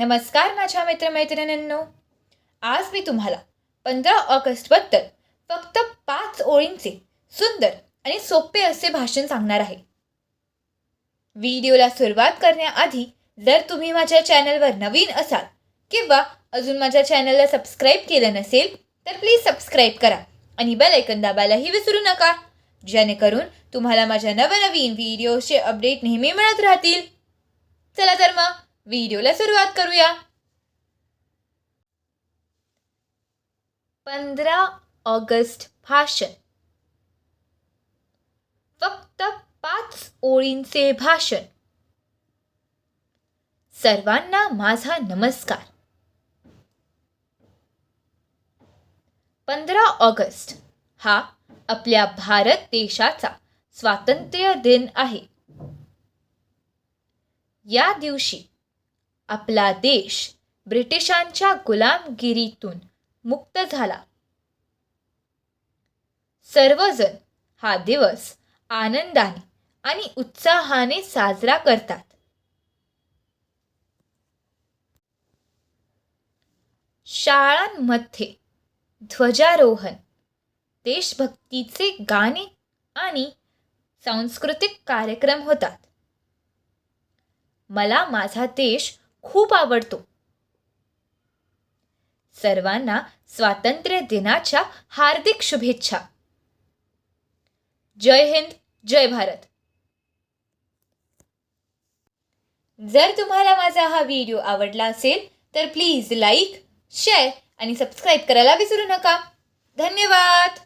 नमस्कार माझ्या मित्रमैत्रिणींनो. आज मी तुम्हाला पंधरा ऑगस्टबद्दल फक्त पाच ओळींचे सुंदर आणि सोपे असे भाषण सांगणार आहे. व्हिडिओला सुरुवात करण्याआधी जर तुम्ही माझ्या चॅनलवर नवीन असाल किंवा अजून माझ्या चॅनलला सबस्क्राईब केलं नसेल तर प्लीज सबस्क्राईब करा आणि बेल ऐकन दाबायलाही विसरू नका जेणेकरून तुम्हाला माझ्या नवनवीन व्हिडिओचे अपडेट नेहमी मिळत राहतील. चला तर मग व्हिडिओला सुरुवात करूया. पंधरा ऑगस्ट भाषण. फक्त पाच ओळींचे भाषण. सर्वांना माझा नमस्कार. पंधरा ऑगस्ट हा आपल्या भारत देशाचा स्वातंत्र्य दिन आहे. या दिवशी आपला देश ब्रिटिशांच्या गुलामगिरीतून मुक्त झाला. सर्वजण हा दिवस आनंदाने आणि उत्साहाने साजरा करतात. शाळांमध्ये ध्वजारोहण देशभक्तीचे गाणे आणि सांस्कृतिक कार्यक्रम होतात. मला माझा देश खूप आवडतो. सर्वांना स्वातंत्र्य दिनाच्या हार्दिक शुभेच्छा. जय हिंद जय भारत. जर तुम्हाला माझा हा व्हिडिओ आवडला असेल तर प्लीज लाईक शेअर आणि सबस्क्राईब करायला विसरू नका. धन्यवाद!